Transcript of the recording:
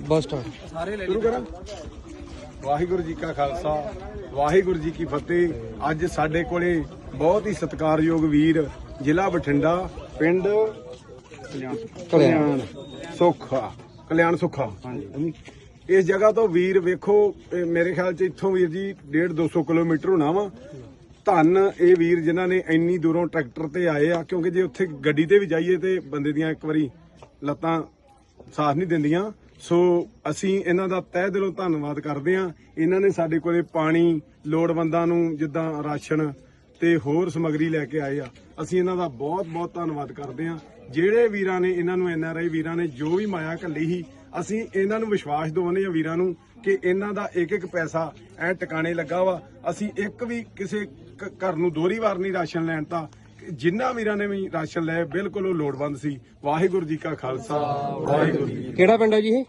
ਬਸ start. ਸ਼ੁਰੂ ਕਰਾਂ? ਵਾਹਿਗੁਰੂ ਜੀ ਕਾ ਖਾਲਸਾ, ਵਾਹਿਗੁਰੂ ਜੀ ਕੀ ਫਤਿਹ। ਅੱਜ ਸਾਡੇ ਕੋਲੇ ਬਹੁਤ ਹੀ ਸਤਿਕਾਰਯੋਗ ਵੀਰ ਜ਼ਿਲ੍ਹਾ ਬਠਿੰਡਾ, ਪਿੰਡ ਕਲਿਆਣ ਸੁੱਖਾ ਕਲਿਆਣ ਸੁੱਖਾ। ਇਸ ਜਗ੍ਹਾ ਤੋਂ ਵੀਰ ਵੇਖੋ, ਇਹ ਮੇਰੇ ਖਿਆਲ ਚ ਇੱਥੋਂ ਵੀਰ ਜੀ 1.5 200 ਕਿਲੋਮੀਟਰ ਹੋਣਾ ਵਾ। ਧੰਨ ਇਹ ਵੀਰ ਜਿਨ੍ਹਾਂ ਨੇ ਇੰਨੀ ਦੂਰੋਂ ਟਰੈਕਟਰ ਤੇ ਆਏ ਆ, ਕਿਉਂਕਿ ਜੇ ਉੱਥੇ ਗੱਡੀ ਤੇ ਵੀ ਜਾਈਏ ਤੇ ਬੰਦੇ ਦੀਆਂ ਇੱਕ ਵਾਰੀ ਲੱਤਾਂ ਸਾਥ ਨਹੀਂ ਦਿੰਦੀਆਂ। ਸੋ ਅਸੀਂ ਇਹਨਾਂ ਦਾ ਤਹਿ ਦਿਲੋਂ ਧੰਨਵਾਦ ਕਰਦੇ ਹਾਂ। ਇਹਨਾਂ ਨੇ ਸਾਡੇ ਕੋਲੇ ਪਾਣੀ, ਲੋੜਵੰਦਾਂ ਨੂੰ ਜਿੱਦਾਂ ਰਾਸ਼ਨ ਤੇ ਹੋਰ ਸਮੱਗਰੀ ਲੈ ਕੇ ਆਏ ਆ। ਅਸੀਂ ਇਹਨਾਂ ਦਾ ਬਹੁਤ ਬਹੁਤ ਧੰਨਵਾਦ ਕਰਦੇ ਹਾਂ। ਜਿਹੜੇ ਵੀਰਾਂ ਨੇ, ਇਹਨਾਂ ਨੂੰ ਐਨਆਰਆਈ ਵੀਰਾਂ ਨੇ ਜੋ ਵੀ ਮਾਇਆ ਘੱਲੀ ਸੀ, ਅਸੀਂ ਇਹਨਾਂ ਨੂੰ ਵਿਸ਼ਵਾਸ ਦਿਵਾਉਂਦੇ ਹਾਂ ਵੀਰਾਂ ਨੂੰ ਕਿ ਇਹਨਾਂ ਦਾ ਇੱਕ ਇੱਕ ਪੈਸਾ ਐ ਟਿਕਾਣੇ ਲੱਗਾ ਵਾ। ਅਸੀਂ ਇੱਕ ਵੀ ਕਿਸੇ ਕ- ਘਰ ਨੂੰ ਦੋਹਰੀ ਵਾਰ ਨਹੀਂ ਰਾਸ਼ਨ ਲੈਣ ਤਾਂ ਜਿੰਨਾ ਵੀਰਾਂ ਨੇ ਵੀ ਰਾਸ਼ਨ ਲਏ, ਬਿਲਕੁਲ ਉਹ ਲੋੜਵੰਦ ਸੀ। ਵਾਹਿਗੁਰੂ ਜੀ ਕਾ ਖਾਲਸਾ, ਵਾਹਿਗੁਰੂ ਜੀ ਕੀ ਕਿਹੜਾ ਪਿੰਡ ਹੈ ਜੀ ਇਹ?